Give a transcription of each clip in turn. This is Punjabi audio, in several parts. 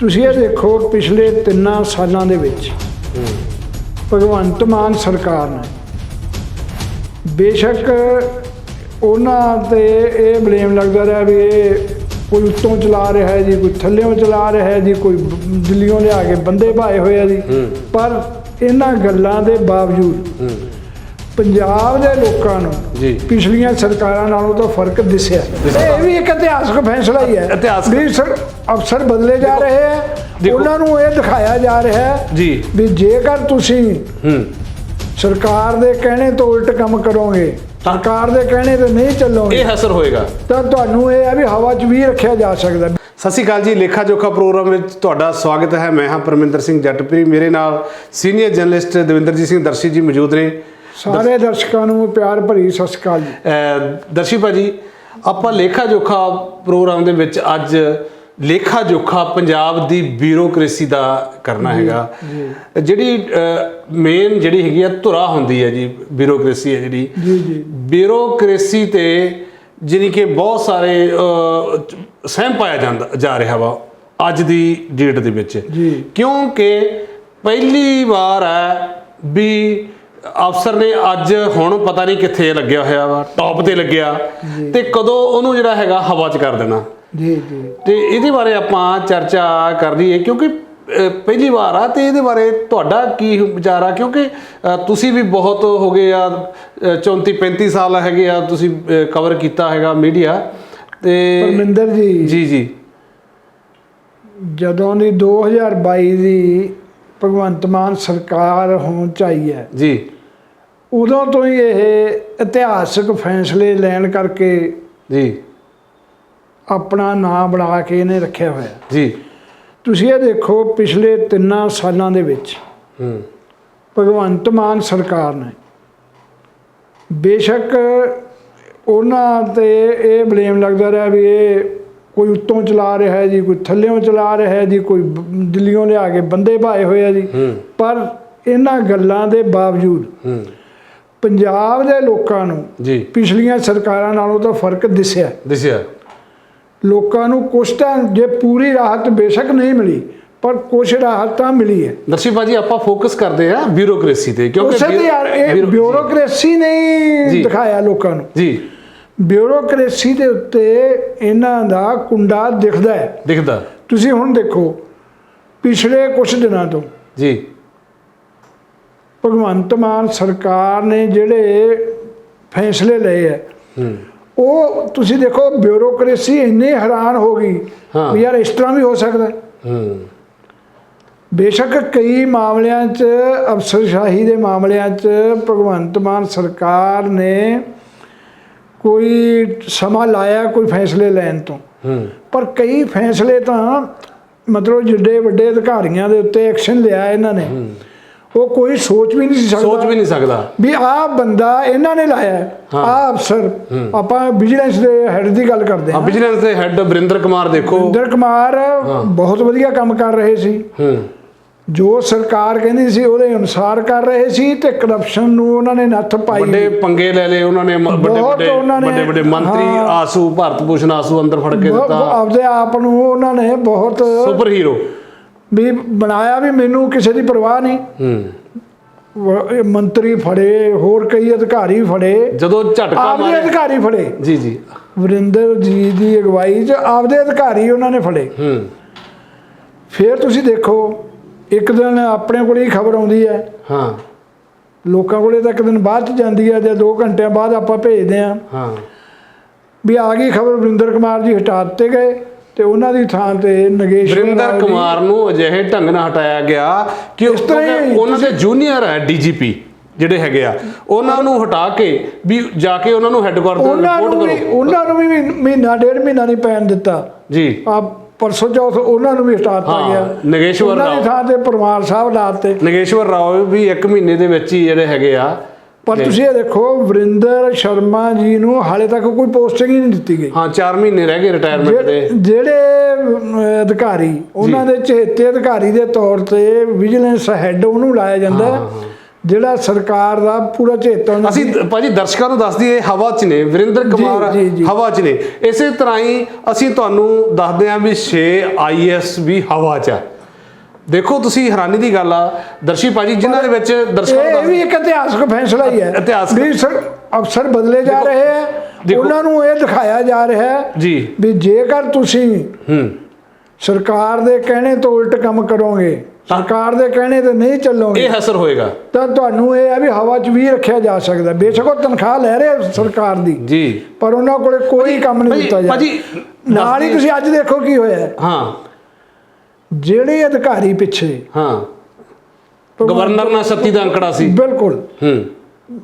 ਤੁਸੀਂ ਇਹ ਦੇਖੋ ਪਿਛਲੇ ਤਿੰਨਾਂ ਸਾਲਾਂ ਦੇ ਵਿੱਚ ਭਗਵੰਤ ਮਾਨ ਸਰਕਾਰ ਨੇ ਬੇਸ਼ੱਕ ਉਹਨਾਂ ਤੇ ਇਹ ਬਲੇਮ ਲੱਗਦਾ ਰਿਹਾ ਵੀ ਇਹ ਕੋਈ ਉੱਤੋਂ ਚਲਾ ਰਿਹਾ ਹੈ ਜੀ ਕੋਈ ਥੱਲੇੋਂ ਚਲਾ ਰਿਹਾ ਹੈ ਜੀ ਕੋਈ ਦਿੱਲੀੋਂ ਲਿਆ ਕੇ ਬੰਦੇ ਭਾਏ ਹੋਏ ਆ ਜੀ। ਪਰ ਇਹਨਾਂ ਗੱਲਾਂ ਦੇ ਬਾਵਜੂਦ ਪੰਜਾਬ ਦੇ ਲੋਕਾਂ ਨੂੰ ਜੀ। ਪਿਛਲੀਆਂ ਸਰਕਾਰਾਂ ਨਾਲੋਂ ਤਾਂ ਫ਼ਰਕ ਦਿਸਿਆ ਇਹ ਵੀ ਇੱਕ ਇਤਿਹਾਸਕ ਫੈਸਲਾ ਹੀ ਹੈ ਇਤਿਹਾਸਕ। ਵੀ ਸਰ ਅਫਸਰ ਬਦਲੇ ਜਾ ਰਹੇ ਹੈ। ਉਹਨਾਂ ਨੂੰ ਇਹ ਦਿਖਾਇਆ ਜਾ ਰਿਹਾ ਹੈ ਜੀ। ਵੀ ਜੇਕਰ ਤੁਸੀਂ ਹੂੰ ਸਰਕਾਰ ਦੇ ਕਹਿਣੇ ਤੋਂ ਉਲਟ ਕੰਮ ਕਰੋਗੇ ਸਰਕਾਰ ਦੇ ਕਹਿਣੇ ਤੇ ਨਹੀਂ ਚੱਲੋਗੇ ਇਹ ਅਸਰ ਹੋਏਗਾ ਤਾਂ ਤੁਹਾਨੂੰ ਇਹ ਹੈ ਵੀ ਹਵਾ 'ਚ ਵੀ ਰੱਖਿਆ ਜਾ ਸਕਦਾ ਸਤਿ ਸ਼੍ਰੀ ਅਕਾਲ ਜੀ ਲੇਖਾ ਜੋਖਾ ਪ੍ਰੋਗਰਾਮ ਵਿੱਚ ਤੁਹਾਡਾ ਸਵਾਗਤ ਹੈ ਮੈਂ ਹਾਂ ਪਰਮਿੰਦਰ ਸਿੰਘ ਜੱਟਪੁਰੀ ਮੇਰੇ ਨਾਲ ਸੀਨੀਅਰ ਜਰਨਲਿਸਟ ਦਵਿੰਦਰਜੀਤ ਸਿੰਘ ਦਰਸ਼ੀ ਜੀ ਮੌਜੂਦ ਨੇ ਸਾਰੇ ਦਰਸ਼ਕਾਂ ਨੂੰ ਪਿਆਰ ਭਰੀ ਸਤਿ ਸ਼੍ਰੀ ਅਕਾਲ ਜੀ। ਦਰਸ਼ੀ ਭਾਜੀ ਆਪਾਂ ਲੇਖਾ ਜੋਖਾ ਪ੍ਰੋਗਰਾਮ ਦੇ ਵਿੱਚ ਅੱਜ ਲੇਖਾ ਜੋਖਾ ਪੰਜਾਬ ਦੀ ਬਿਊਰੋਕ੍ਰੇਸੀ ਦਾ ਕਰਨਾ ਹੈਗਾ। ਜਿਹੜੀ ਮੇਨ ਜਿਹੜੀ ਹੈਗੀ ਆ ਧੁਰਾ ਹੁੰਦੀ ਹੈ ਜੀ ਬਿਊਰੋਕ੍ਰੇਸੀ ਹੈ ਜਿਹੜੀ। ਜੀ ਜੀ। ਬਿਊਰੋਕ੍ਰੇਸੀ ਤੇ ਜਿਹਨੀ ਕਿ ਬਹੁਤ ਸਾਰੇ ਸਹਿਮ ਪਾਇਆ ਜਾਂਦਾ ਜਾ ਰਿਹਾ ਵਾ ਅੱਜ ਦੀ ਡੇਟ ਦੇ ਵਿੱਚ। ਜੀ। ਕਿਉਂਕਿ ਪਹਿਲੀ ਵਾਰ ਹੈ ਵੀ ਅਫਸਰ ਨੇ ਅੱਜ ਹੁਣ ਪਤਾ ਨਹੀਂ ਕਿੱਥੇ ਲੱਗਿਆ ਹੋਇਆ ਵਾ ਟੌਪ ਤੇ ਲੱਗਿਆ ਤੇ ਕਦੋਂ ਉਹਨੂੰ ਜਿਹੜਾ ਹੈਗਾ ਹਵਾ 'ਚ ਕਰ ਦੇਣਾ। ਜੀ ਜੀ। ਤੇ ਇਹਦੇ ਬਾਰੇ ਆਪਾਂ ਚਰਚਾ ਕਰ ਲਈਏ ਕਿਉਂਕਿ ਪਹਿਲੀ ਵਾਰ ਆ ਤੇ ਇਹਦੇ ਬਾਰੇ ਤੁਹਾਡਾ ਕੀ ਵਿਚਾਰ ਆ? ਕਿਉਂਕਿ ਤੁਸੀਂ ਵੀ ਬਹੁਤ ਹੋ ਗਏ ਆ ਅਹ, 34 35 ਸਾਲ ਹੈਗੇ ਆ ਤੁਸੀਂ ਕਵਰ ਕੀਤਾ ਹੈਗਾ ਮੀਡੀਆ ਤੇ ਪਰਮਿੰਦਰ ਜੀ। ਜੀ ਜੀ। ਜਦੋਂ ਦੀ 2022 ਦੀ ਭਗਵੰਤ ਮਾਨ ਸਰਕਾਰ ਹੋਣ ਚ ਆਈ ਹੈ ਜੀ। ਉਦੋਂ ਤੋਂ ਹੀ ਇਹ ਇਤਿਹਾਸਕ ਫੈਸਲੇ ਲੈਣ ਕਰਕੇ ਜੀ। ਆਪਣਾ ਨਾਮ ਬਣਾ ਕੇ ਇਹਨੇ ਰੱਖਿਆ ਹੋਇਆ। ਜੀ। ਤੁਸੀਂ ਇਹ ਦੇਖੋ ਪਿਛਲੇ ਤਿੰਨਾਂ ਸਾਲਾਂ ਦੇ ਵਿੱਚ ਹੂੰ। ਭਗਵੰਤ ਮਾਨ ਸਰਕਾਰ ਨੇ ਬੇਸ਼ੱਕ ਉਹਨਾਂ ਤੇ ਇਹ ਬਲੇਮ ਲੱਗਦਾ ਰਿਹਾ ਵੀ ਇਹ ਕੋਈ ਉੱਤੋਂ ਚਲਾ ਰਿਹਾ ਹੈ ਜੀ ਕੋਈ ਥੱਲੇੋਂ ਚਲਾ ਰਿਹਾ ਹੈ ਜੀ ਕੋਈ ਦਿੱਲੀੋਂ ਲਿਆ ਕੇ ਬੰਦੇ ਭਾਏ ਹੋਏ ਆ ਜੀ। ਪਰ ਇਹਨਾਂ ਗੱਲਾਂ ਦੇ ਬਾਵਜੂਦ ਹੂੰ। ਪੰਜਾਬ ਦੇ ਲੋਕਾਂ ਨੂੰ ਜੀ। ਪਿਛਲੀਆਂ ਸਰਕਾਰਾਂ ਨਾਲੋਂ ਤਾਂ ਫ਼ਰਕ ਦਿਸਿਆ। ਦਿਸਿਆ। ਲੋਕਾਂ ਨੂੰ ਕੁਛ ਤਾਂ ਜੇ ਪੂਰੀ ਰਾਹਤ ਬੇਸ਼ੱਕ ਨਹੀਂ ਮਿਲੀ ਪਰ ਕੁਛ ਰਾਹਤ ਤਾਂ ਮਿਲੀ ਹੈ ਦਰਸ਼ੀ ਭਾਜੀ ਆਪਾਂ ਫੋਕਸ ਕਰਦੇ ਆ ਬਿਊਰੋਕ੍ਰੇਸੀ ਤੇ ਕਿਉਂਕਿ ਉਸੇ ਤੇ ਯਾਰ ਇਹ ਬਿਊਰੋ- ਬਿਊਰੋਕ੍ਰੇਸੀ ਨੇ ਜੀ। ਹੀ ਦਿਖਾਇਆ ਲੋਕਾਂ ਨੂੰ। ਜੀ। ਬਿਊਰੋਕ੍ਰੇਸੀ ਦੇ ਉੱਤੇ ਇਹਨਾਂ ਦਾ ਕੁੰਡਾ ਦਿਖਦਾ ਹੈ। ਦਿਖਦਾ। ਤੁਸੀਂ ਹੁਣ ਦੇਖੋ ਪਿਛਲੇ ਕੁਝ ਦਿਨਾਂ ਤੋਂ ਜੀ। ਭਗਵੰਤ ਮਾਨ ਸਰਕਾਰ ਨੇ ਜਿਹੜੇ ਫੈਸਲੇ ਲਏ ਹੈ। ਉਹ ਤੁਸੀਂ ਦੇਖੋ ਬਿਊਰੋਕ੍ਰੇਸੀ ਇੰਨੀ ਹੈਰਾਨ ਹੋ ਗਈ ਹਾਂ। ਵੀ ਯਾਰ ਇਸ ਤਰ੍ਹਾਂ ਵੀ ਹੋ ਸਕਦਾ ਬੇਸ਼ੱਕ ਕਈ ਮਾਮਲਿਆਂ 'ਚ ਅਫਸਰਸ਼ਾਹੀ ਦੇ ਮਾਮਲਿਆਂ 'ਚ ਭਗਵੰਤ ਮਾਨ ਸਰਕਾਰ ਨੇ ਕੋਈ ਸਮਾਂ ਲਾਇਆ ਕੋਈ ਫੈਸਲੇ ਲੈਣ ਤੋਂ। ਪਰ ਕਈ ਫੈਸਲੇ ਤਾਂ ਮਤਲਬ ਜਿੱਡੇ ਵੱਡੇ ਅਧਿਕਾਰੀਆਂ ਦੇ ਉੱਤੇ ਐਕਸ਼ਨ ਲਿਆ ਇਹਨਾਂ ਨੇ। ਉਹ ਕੋਈ ਸੋਚ ਵੀ ਨਹੀਂ ਸੀ ਸੋਚ ਸਕਦਾ ਵੀ ਨਹੀਂ ਸਕਦਾ। ਵੀ ਆਹ ਬੰਦਾ ਇਹਨਾਂ ਨੇ ਲਾਇਆ ਹਾਂ। ਆਹ ਅਫਸਰ। ਆਪਾਂ ਵਿਜੀਲੈਂਸ ਦੇ ਹੈਡ ਦੀ ਗੱਲ ਕਰਦੇ ਹਾਂ ਬਿਜ਼ਨਸ ਦੇ ਹੈੱਡ ਬਰਿੰਦਰ ਕੁਮਾਰ ਦੇਖੋ। ਇੰਦਰ ਕੁਮਾਰ ਬਹੁਤ ਵਧੀਆ ਕੰਮ ਕਰ ਰਹੇ ਸੀ। ਜੋ ਸਰਕਾਰ ਕਹਿੰਦੀ ਸੀ ਉਹਦੇ ਅਨੁਸਾਰ ਕਰ ਰਹੇ ਸੀ ਤੇ ਕਰਪਸ਼ਨ ਨੂੰ ਉਹਨਾਂ ਨੇ ਨੱਥ ਪਾਈ। ਵੱਡੇ ਪੰਗੇ ਲੈ ਲਏ ਉਹਨਾਂ ਨੇ ਵੱਡੇ ਵੱਡੇ ਵੱਡੇ ਵੱਡੇ ਮੰਤਰੀ। ਆਸੂ ਭਾਰਤ ਭੂਸ਼ਣ ਆਸੂ ਅੰਦਰ ਫੜ ਕੇ ਦਿੱਤਾ। ਆਪਦੇ ਆਪ ਨੂੰ ਉਹਨਾਂ ਨੇ ਬਹੁਤ ਸੁਪਰ ਹੀਰੋ ਵੀ ਬਣਾਇਆ ਵੀ ਮੈਨੂੰ ਕਿਸੇ ਦੀ ਪਰਵਾਹ ਨਹੀਂ। ਹੂੰ। ਮੰਤਰੀ ਫੜੇ ਹੋਰ ਕਈ ਅਧਿਕਾਰੀ ਫੜੇ। ਜਦੋਂ ਝਟਕਾ ਆਪਦੇ ਮਾਰਿਆ। ਅਧਿਕਾਰੀ ਫੜੇ। ਜੀ ਜੀ। ਵਰਿੰਦਰ ਜੀ ਦੀ ਅਗਵਾਈ 'ਚ ਆਪਦੇ ਅਧਿਕਾਰੀ ਉਹਨਾਂ ਨੇ ਫੜੇ। ਹੂੰ। ਫਿਰ ਤੁਸੀਂ ਦੇਖੋ ਇੱਕ ਦਿਨ ਆਪਣੇ ਕੋਲੇ ਹੀ ਖਬਰ ਆਉਂਦੀ ਹੈ। ਹਾਂ। ਲੋਕਾਂ ਕੋਲੇ ਤਾਂ ਇੱਕ ਦਿਨ ਬਾਅਦ ਚ ਜਾਂਦੀ ਹੈ ਜਾਂ 2 ਘੰਟਿਆਂ ਬਾਅਦ ਆਪਾਂ ਭੇਜਦੇ ਹਾਂ। ਹਾਂ। ਵੀ ਆ ਗਈ ਖਬਰ ਵਰਿੰਦਰ ਕੁਮਾਰ ਜੀ ਹਟਾ ਦਿੱਤੇ ਗਏ। ਤੇ ਉਹਨਾਂ ਦੀ ਥਾਂ ਤੇ ਨਗੇਸ਼ਵਰ ਵਰਿੰਦਰ ਰਾਓ ਕੁਮਾਰ ਨੂੰ ਅਜਿਹੇ ਢੰਗ ਨਾਲ ਹਟਾਇਆ ਗਿਆ ਕਿ ਹੀ ਕਿਉਂਕਿ ਉਹਨਾਂ ਦੇ ਜੂਨੀਅਰ ਹੈ ਡੀਜੀਪੀ ਜਿਹੜੇ ਹੈਗੇ ਆ ਉਹਨਾਂ ਨੂੰ ਹਟਾ ਕੇ ਵੀ ਜਾ ਕੇ ਉਹਨਾਂ ਨੂੰ ਹੈੱਡਕੁਆਰਟਰ ਰਿਪੋਰਟ ਕਰੋ। ਉਹਨਾਂ ਨੂੰ ਵੀ ਮਹੀਨਾ ਡੇਢ ਮਹੀਨਾ ਨਹੀਂ ਪੈਣ ਦਿੱਤਾ। ਜੀ। ਆ ਪਰਸੋਂ ਚੌਥ ਉਹਨਾਂ ਨੂੰ ਵੀ ਹਟਾ ਦਿੱਤਾ ਗਿਆ। ਨਗੇਸ਼ਵਰ ਉਹਨਾਂ ਦੀ ਰਾਓ। ਥਾਂ ਤੇ ਪਰਮਾਰ ਸਾਹਿਬ ਲਾਤੇ ਨਗੇਸ਼ਵਰ ਰਾਓ ਵੀ 1 ਮਹੀਨੇ ਦੇ ਵਿੱਚ ਹੀ ਜਿਹੜੇ ਹੈਗੇ ਆ ਪਰ ਤੁਸੀਂ ਇਹ ਦੇਖੋ ਵਰਿੰਦਰ ਸ਼ਰਮਾ ਜੀ ਨੂੰ ਹਾਲੇ ਤੱਕ ਕੋਈ ਪੋਸਟਿੰਗ ਹੀ ਨਹੀਂ ਦਿੱਤੀ ਗਈ। ਹਾਂ 4 ਮਹੀਨੇ ਰਹਿ ਗਏ ਰਿਟਾਇਰਮੈਂਟ ਦੇ। ਜਿਹੜੇ- ਅਧਿਕਾਰੀ ਉਹਨਾਂ ਦੇ ਚਹੇਤੇ ਅਧਿਕਾਰੀ ਦੇ ਤੌਰ ਤੇ ਵਿਜੀਲੈਂਸ ਹੈੱਡ ਉਹਨੂੰ ਲਾਇਆ ਜਾਂਦਾ। ਜਿਹੜਾ ਸਰਕਾਰ ਦਾ ਪੂਰਾ ਚੇਤਨ ਅਸੀਂ ਭਾਜੀ ਦਰਸ਼ਕਾਂ ਨੂੰ ਦੱਸ ਦਈਏ ਹਵਾ 'ਚ ਨੇ ਵਰਿੰਦਰ ਕੁਮਾਰ। ਹਵਾ 'ਚ ਨੇ। ਇਸੇ ਤਰ੍ਹਾਂ ਹੀ ਅਸੀਂ ਤੁਹਾਨੂੰ ਦੱਸਦੇ ਹਾਂ ਵੀ 6 ਆਈਐਸ ਵੀ ਹਵਾ 'ਚ ਹੈ ਦੇਖੋ ਤੁਸੀਂ ਹੈਰਾਨੀ ਦੀ ਗੱਲ ਆ ਦਰਸ਼ੀ ਭਾਜੀ ਜਿਨ੍ਹਾਂ ਦੇ ਵਿੱਚ ਦਰਸ਼ਕਾਂ ਇਹ ਵੀ ਇੱਕ ਇਤਿਹਾਸਕ ਫੈਸਲਾ ਹੀ ਹੈ। ਇਤਿਹਾਸਕ- ਵੀ ਸਰ ਅਫਸਰ ਬਦਲੇ ਜਾ ਰਹੇ ਹੈ। ਉਹਨਾਂ ਨੂੰ ਇਹ ਦਿਖਾਇਆ ਜਾ ਰਿਹਾ ਹੈ ਜੀ। ਵੀ ਜੇਕਰ ਤੁਸੀਂ ਹੂੰ। ਸਰਕਾਰ ਦੇ ਕਹਿਣੇ ਤੋਂ ਉਲਟ ਕੰਮ ਕਰੋਗੇ ਸਰਕਾਰ ਦੇ ਕਹਿਣੇ ਤੇ ਨਹੀਂ ਚੱਲੋਗੇ ਇਹ ਅਸਰ ਹੋਏਗਾ। ਤਾਂ ਤੁਹਾਨੂੰ ਇਹ ਹੈ ਵੀ ਹਵਾ 'ਚ ਵੀ ਰੱਖਿਆ ਜਾ ਸਕਦਾ। ਬੇਸ਼ੱਕ ਉਹ ਤਨਖਾਹ ਲੈ ਰਹੇ ਸਰਕਾਰ ਦੀ ਜੀ। ਪਰ ਉਹਨਾਂ ਕੋਲੇ ਕੋਈ ਕੰਮ ਨਹੀਂ ਦਿੱਤਾ ਜਾ ਭਾਜੀ, ਨਾਲ ਹੀ ਤੁਸੀਂ ਅੱਜ ਦੇਖੋ ਕੀ ਹੋਇਆ। ਹੈ। ਜਿਹੜੇ ਅਧਿਕਾਰੀ ਪਿੱਛੇ ਹਾਂ। ਗਵਰਨਰ ਨਾਲ ਸੱਤੀ ਦਾ ਅੰਕੜਾ ਸੀ। ਬਿਲਕੁਲ। ਹੂੰ।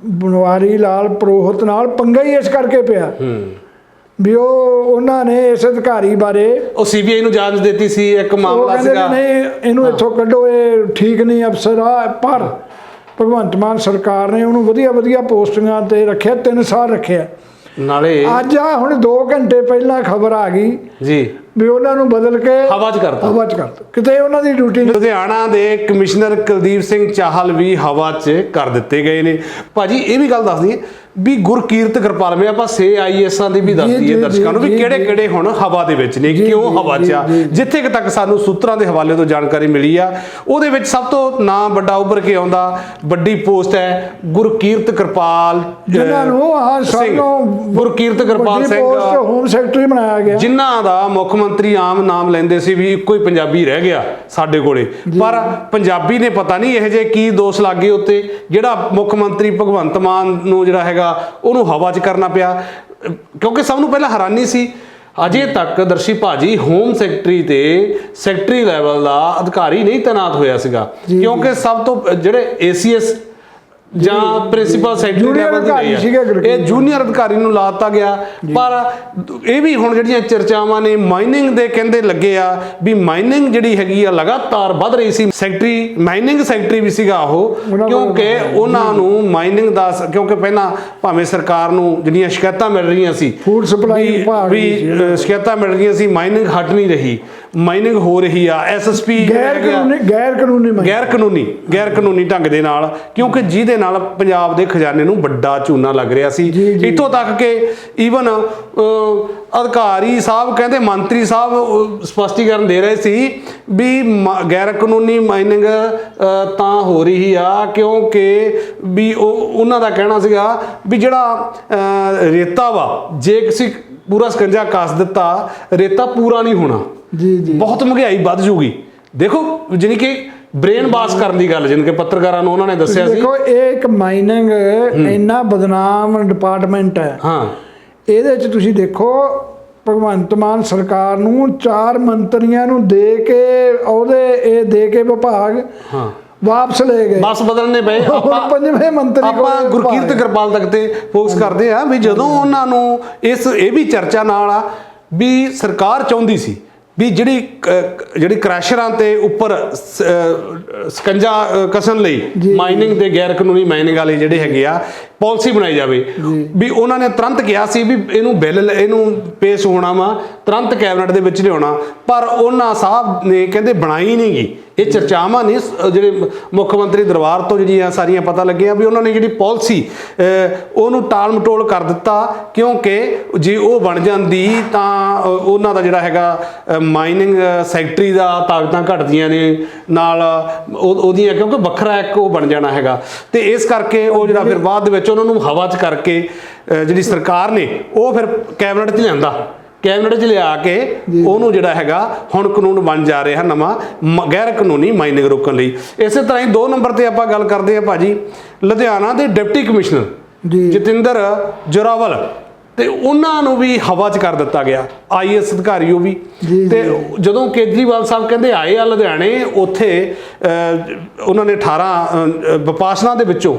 ਬਨਵਾਰੀ ਲਾਲ ਪ੍ਰੋਹਤ ਨਾਲ ਪੰਗਾ ਹੀ ਇਸ ਕਰਕੇ ਪਿਆ। ਹੂੰ। ਵੀ ਉਹ ਉਹਨਾਂ ਨੇ ਇਸ ਅਧਿਕਾਰੀ ਬਾਰੇ ਉਹ ਸੀਬੀਆਈ ਨੂੰ ਜਾਂਚ ਦਿੱਤੀ ਸੀ ਇੱਕ ਮਾਮਲਾ ਸੀਗਾ। ਨਹੀਂ ਇਹਨੂੰ ਇੱਥੋਂ ਕੱਢੋ ਇਹ ਠੀਕ ਨਹੀਂ ਅਫਸਰ ਆ ਪਰ ਭਗਵੰਤ ਮਾਨ ਸਰਕਾਰ ਨੇ ਉਹਨੂੰ ਵਧੀਆ ਵਧੀਆ ਪੋਸਟਿੰਗਾਂ ਤੇ ਰੱਖਿਆ 3 ਸਾਲ ਰੱਖਿਆ। ਨਾਲੇ ਅੱਜ ਆ ਹੁਣ 2 ਘੰਟੇ ਪਹਿਲਾਂ ਖਬਰ ਆ ਗਈ ਜੀ। ਵੀ ਉਹਨਾਂ ਨੂੰ ਬਦਲ ਕੇ ਹਵਾ 'ਚ ਕਰਤਾ। ਹਵਾ 'ਚ ਕਰਤਾ ਕਿਤੇ ਉਹਨਾਂ ਦੀ ਡਿਊਟੀ ਲੁਧਿਆਣਾ ਦੇ ਕਮਿਸ਼ਨਰ ਕੁਲਦੀਪ ਸਿੰਘ ਚਾਹਲ ਵੀ ਹਵਾ 'ਚ ਕਰ ਦਿੱਤੇ ਗਏ ਨੇ। ਭਾਜੀ ਇਹ ਵੀ ਗੱਲ ਦੱਸ ਦਈਏ ਵੀ ਗੁਰਕੀਰਤ ਕਿਰਪਾਲ ਮੈਂ ਆਪਾਂ ਸੇ ਆਈਐਸਾਂ ਦੀ ਵੀ ਦੱਸ ਜੀ, ਦਈਏ ਜੀ, ਦਰਸ਼ਕਾਂ ਨੂੰ ਵੀ ਕਿਹੜੇ। ਕਿਹੜੇ ਹੁਣ ਹਵਾ ਦੇ ਵਿੱਚ ਨੇ ਕਿਉਂ ਹਵਾ 'ਚ ਆ। ਜਿੱਥੇ ਤੱਕ ਸਾਨੂੰ ਸੂਤਰਾਂ ਦੇ ਹਵਾਲੇ ਤੋਂ ਜਾਣਕਾਰੀ ਮਿਲੀ ਆ ਉਹਦੇ ਵਿੱਚ ਸਭ ਤੋਂ ਨਾਂ ਵੱਡਾ ਉੱਭਰ ਕੇ ਆਉਂਦਾ ਵੱਡੀ ਪੋਸਟ ਹੈ ਗੁਰਕੀਰਤ ਕਿਰਪਾਲ ਜਿਨ੍ਹਾਂ ਨੂੰ ਆਹ ਸਭ ਸਿੰਘ। ਨੂੰ Gurkirat Kirpal Singh post home secretary ਬਣਾਇਆ ਗਿਆ ਜਿਨ੍ਹਾਂ ਦਾ ਮੁੱਖ ਮੰਤਰੀ ਆਮ ਨਾਮ ਲੈਂਦੇ ਸੀ ਵੀ ਇੱਕੋ ਹੀ ਪੰਜਾਬੀ ਰਹਿ ਗਿਆ ਸਾਡੇ ਕੋਲੇ ਪਰ ਪੰਜਾਬੀ ਨੇ ਪਤਾ ਨਹੀਂ ਇਹ ਜੇ ਕੀ ਦੋਸ਼ ਲੱਗੇ ਉੱਤੇ ਜਿਹੜਾ ਮੁੱਖ ਮੰਤਰੀ ਭਗਵੰਤ ਮਾਨ ਨੂੰ ਜਿਹੜਾ ਹੈਗਾ ਉਹਨੂੰ ਹਵਾ 'ਚ ਕਰਨਾ ਪਿਆ। ਕਿਉਂਕਿ ਸਭ ਨੂੰ ਪਹਿਲਾਂ ਹੈਰਾਨੀ ਸੀ। ਅਜੇ ਤੱਕ ਦਰਸ਼ੀ ਭਾਜੀ ਹੋਮ ਸੈਕਟਰੀ ਤੇ ਸੈਕਟਰੀ ਲੈਵਲ ਦਾ ਅਧਿਕਾਰੀ ਨਹੀਂ ਤੈਨਾਤ ਹੋਇਆ ਸੀਗਾ। ਕਿਉਂਕਿ ਸਭ ਤੋਂ ਜਿਹੜੇ ਏਸੀਐਸ ਜਾਂ ਪ੍ਰਿੰਸੀਪਲ ਸੈਕਟਰੀ Junior ਲੈਵਲ ਦੀ ਅਧਿਕਾਰੀ ਸੀਗੇ ਇਹ ਜੂਨੀਅਰ ਅਧਿਕਾਰੀ ਨੂੰ ਲਾਤਾ ਗਿਆ। ਪਰ ਇਹ ਵੀ ਹੁਣ ਜਿਹੜੀਆਂ ਚਰਚਾਵਾਂ ਨੇ ਮਾਈਨਿੰਗ ਦੇ ਕਹਿੰਦੇ ਲੱਗੇ ਆ ਵੀ ਮਾਈਨਿੰਗ ਜਿਹੜੀ ਹੈਗੀ ਆ ਲਗਾਤਾਰ ਵੱਧ ਰਹੀ ਸੀ। ਸੈਕਟਰੀ ਮਾਈਨਿੰਗ ਸੈਕਟਰੀ ਵੀ ਸੀਗਾ ਉਹ ਉਹਨਾਂ ਕਿਉਂਕਿ ਉਹਨਾਂ ਨੂੰ ਮਾਈਨਿੰਗ ਦਾ ਸ- ਕਿਉਂਕਿ ਪਹਿਲਾਂ ਭਾਵੇਂ ਸਰਕਾਰ ਨੂੰ ਜਿਹੜੀਆਂ ਸ਼ਿਕਾਇਤਾਂ ਮਿਲ ਰਹੀਆਂ ਸੀ Food supply ਵੀ- ਵਿਭਾਗ ਵੀ ਦੀ ਸੀ। ਅ, ਸ਼ਿਕਾਇਤਾਂ ਮਿਲ ਰਹੀਆਂ ਸੀ ਮਾਈਨਿੰਗ ਹਟ ਨਹੀਂ ਰਹੀ। ਮਾਈਨਿੰਗ ਹੋ ਰਹੀ ਆ। ਐਸਐਸਪੀ ਗੈਰ ਕਾਨੂੰਨੀ ਗੈਰ ਕਾਨੂੰਨੀ ਮੰਗ ਗੈਰ ਕਾਨੂੰਨੀ ਗੈਰ ਕਾਨੂੰਨੀ ਢੰਗ ਦੇ ਨਾਲ ਕਿਉਂਕਿ ਜਿਹਦੇ ਨਾਲ ਪੰਜਾਬ ਦੇ ਖਜ਼ਾਨੇ ਨੂੰ ਵੱਡਾ ਝੂਨਾ ਲੱਗ ਰਿਹਾ ਸੀ। ਇੱਥੋਂ ਤੱਕ ਕਿ ਈਵਨ ਅਧਿਕਾਰੀ ਸਾਹਿਬ ਕਹਿੰਦੇ ਮੰਤਰੀ ਸਾਹਿਬ ਸਪਸ਼ਟੀਕਰਨ ਦੇ ਰਹੇ ਸੀ ਵੀ ਗੈਰ ਕਾਨੂੰਨੀ ਮਾਈਨਿੰਗ ਤਾਂ ਹੋ ਰਹੀ ਆ ਕਿਉਂਕਿ ਵੀ ਉਹ ਉਹਨਾਂ ਦਾ ਕਹਿਣਾ ਸੀਗਾ ਵੀ ਜਿਹੜਾ ਰੇਤਾ ਵਾ ਜੇ ਕਿਸੇ ਪੂਰਾ ਸਕੰਜਾ ਕੱਸ ਦਿੱਤਾ ਰੇਤਾ ਪੂਰਾ ਨਹੀਂ ਹੋਣਾ। ਜੀ ਜੀ। ਬਹੁਤ ਮਹਿੰਗਾਈ ਵੱਧ ਜੂਗੀ। ਦੇਖੋ ਜਾਣੀ ਕਿ ਬ੍ਰੇਨ ਵਾਸ਼ ਕਰਨ ਦੀ ਗੱਲ ਕਿ ਪੱਤਰਕਾਰਾਂ ਨੂੰ ਉਹਨਾਂ ਨੇ ਦੱਸਿਆ ਸੀ। ਦੇਖੋ ਇਹ ਇੱਕ ਮਾਈਨਿੰਗ ਇੰਨਾ ਬਦਨਾਮ ਡਿਪਾਰਟਮੈਂਟ ਹੈ। ਹਾਂ। ਇਹਦੇ 'ਚ ਤੁਸੀਂ ਦੇਖੋ ਭਗਵੰਤ ਮਾਨ ਸਰਕਾਰ ਨੂੰ ਚਾਰ ਮੰਤਰੀਆਂ ਨੂੰ ਦੇ ਕੇ ਉਹਦੇ ਇਹ ਦੇ ਕੇ ਵਿਭਾਗ ਹਾਂ। ਵਾਪਸ ਲੈ ਗਏ। ਬਸ ਬਦਲਨੇ ਪਏ। ਆਪਾਂ ਪੰਜਵੇਂ ਮੰਤਰੀ ਆਪਾਂ ਗੁਰਕੀਰਤ। ਕਿਰਪਾਲ ਤੱਕ ਤੇ ਫੋਕਸ ਕਰਦੇ ਆ ਵੀ ਜਦੋਂ ਉਹਨਾਂ ਨੂੰ ਇਸ ਇਹ ਵੀ ਚਰਚਾ ਨਾਲ ਆ ਵੀ ਸਰਕਾਰ ਚਾਹੁੰਦੀ ਸੀ ਵੀ ਜਿਹੜੀ ਜਿਹੜੀ ਕ੍ਰੈਸ਼ਰਾਂ ਤੇ ਉੱਪਰ ਸਕੰਜਾ ਕਸਣ ਲਈ ਮਾਈਨਿੰਗ ਤੇ ਗੈਰ ਕਾਨੂੰਨੀ ਮਾਈਨਿੰਗ ਵਾਲੇ ਜਿਹੜੇ ਹੈਗੇ ਆ ਪਾਲਿਸੀ ਬਣਾਈ ਜਾਵੇ। ਵੀ ਉਹਨਾਂ ਨੇ ਤੁਰੰਤ ਕਿਹਾ ਸੀ ਵੀ ਇਹਨੂੰ ਬਿੱਲ ਇਹਨੂੰ ਪੇਸ਼ ਹੋਣਾ ਵਾ ਤੁਰੰਤ ਕੈਬਨਿਟ ਦੇ ਵਿੱਚ ਲਿਆਉਣਾ। ਪਰ ਉਹਨਾਂ ਸਾਹਿਬ ਨੇ ਕਹਿੰਦੇ ਬਣਾਈ ਨਹੀਂ ਗਈ ਇਹ ਚਰਚਾਵਾਂ ਨੇ ਸ- ਜਿਹੜੇ ਮੁੱਖ ਮੰਤਰੀ ਦਰਬਾਰ ਤੋਂ ਜਿਹੜੀਆਂ ਸਾਰੀਆਂ ਪਤਾ ਲੱਗੀਆਂ ਵੀ ਉਹਨਾਂ ਨੇ ਜਿਹੜੀ ਪਾਲਿਸੀ ਉਹਨੂੰ ਟਾਲ ਮਟੋਲ ਕਰ ਦਿੱਤਾ। ਕਿਉਂਕਿ ਜੇ ਉਹ ਬਣ ਜਾਂਦੀ ਤਾਂ ਉਹਨਾਂ ਦਾ ਜਿਹੜਾ ਹੈਗਾ ਮਾਈਨਿੰਗ ਸੈਕਟਰੀ ਦਾ ਤਾਕਤਾਂ ਘਟਦੀਆਂ ਨੇ। ਨਾਲ ਉਹ- ਉਹਦੀਆਂ ਕਿਉਂਕਿ ਵੱਖਰਾ ਇੱਕ ਉਹ ਬਣ ਜਾਣਾ ਹੈਗਾ। ਤੇ ਇਸ ਕਰਕੇ ਉਹ ਜਿਹੜਾ ਫਿਰ ਬਾਅਦ ਦੇ ਵਿੱਚ ਉਹਨਾਂ ਨੂੰ ਹਵਾ 'ਚ ਕਰਕੇ ਜਿਹੜੀ ਸਰਕਾਰ ਨੇ ਉਹ ਫਿਰ ਕੈਬਨਿਟ 'ਚ ਲਿਆਂਦਾ। ਕੈਬਨਿਟ 'ਚ ਲਿਆ ਕੇ ਉਹਨੂੰ ਜਿਹੜਾ ਹੈਗਾ ਹੁਣ ਕਾਨੂੰਨ ਬਣ ਜਾ ਰਿਹਾ ਨਵਾਂ ਗੈਰ ਕਾਨੂੰਨੀ ਮਾਈਨਿੰਗ ਰੋਕਣ ਲਈ। ਇਸੇ ਤਰ੍ਹਾਂ ਹੀ ਦੋ ਨੰਬਰ ਤੇ ਆਪਾਂ ਗੱਲ ਕਰਦੇ ਆ ਭਾਜੀ ਲੁਧਿਆਣਾ ਦੇ ਡਿਪਟੀ ਕਮਿਸ਼ਨਰ ਜੀ। ਜਤਿੰਦਰ ਜੋਰਾਵਲ ਤੇ ਉਹਨਾਂ ਨੂੰ ਵੀ ਹਵਾ 'ਚ ਕਰ ਦਿੱਤਾ ਗਿਆ ਆਈਐਸ ਅਧਿਕਾਰੀ ਉਹ ਵੀ। ਤੇ ਜਦੋਂ ਕੇਜਰੀਵਾਲ ਸਾਹਿਬ ਕਹਿੰਦੇ ਆਏ ਆ ਲੁਧਿਆਣੇ ਉੱਥੇ ਉਹਨਾਂ ਨੇ 18 ਅਹ, ਵਿਪਾਸਨਾ ਦੇ ਵਿੱਚੋਂ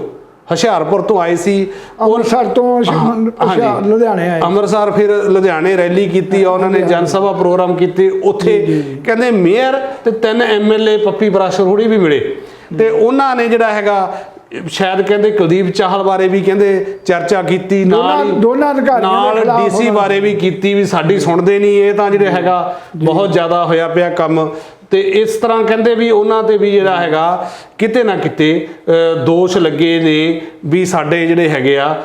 ਹੁਸ਼ਿਆਰਪੁਰ ਤੋਂ ਆਏ ਸੀ। ਅੰਮ੍ਰਿਤਸਰ ਤੋਂ। ਅੱਛਾ, ਲੁਧਿਆਣੇ ਆਏ। ਅੰਮ੍ਰਿਤਸਰ ਫਿਰ ਲੁਧਿਆਣੇ ਰੈਲੀ ਕੀਤੀ ਉਹਨਾਂ ਨੇ ਜਨ ਸਭਾ ਪ੍ਰੋਗਰਾਮ ਕੀਤੇ। ਉੱਥੇ ਕਹਿੰਦੇ ਮੇਅਰ ਤੇ ਤਿੰਨ ਐਮਐਲਏ ਪੱਪੀ ਬਰਾਸ਼ਰ ਹੋਣੀ ਵੀ ਮਿਲੇ। ਤੇ ਉਹਨਾਂ ਨੇ ਜਿਹੜਾ ਹੈਗਾ ਸ਼ਾਇਦ ਕਹਿੰਦੇ ਕੁਲਦੀਪ ਚਾਹਲ ਬਾਰੇ ਵੀ ਕਹਿੰਦੇ ਚਰਚਾ ਕੀਤੀ ਨਾਲ ਦੋਨਾਂ- ਅਧਿਕਾਰੀਆਂ ਦੇ ਨਾਲ ਡੀਸੀ ਬਾਰੇ ਵੀ ਕੀਤੀ ਵੀ ਸਾਡੀ ਸੁਣਦੇ ਨਹੀਂ ਇਹ ਤਾਂ ਜਿਹੜੇ ਹੈਗਾ ਬਹੁਤ ਜ਼ਿਆਦਾ ਹੋਇਆ ਪਿਆ ਕੰਮ। ਤੇ ਇਸ ਤਰ੍ਹਾਂ ਕਹਿੰਦੇ ਵੀ ਉਹਨਾਂ ਤੇ ਵੀ ਜਿਹੜਾ ਹੈਗਾ ਕਿਤੇ ਨਾ ਕਿਤੇ ਦੋਸ਼ ਲੱਗੇ ਨੇ ਵੀ ਸਾਡੇ ਜਿਹੜੇ ਹੈਗੇ ਆ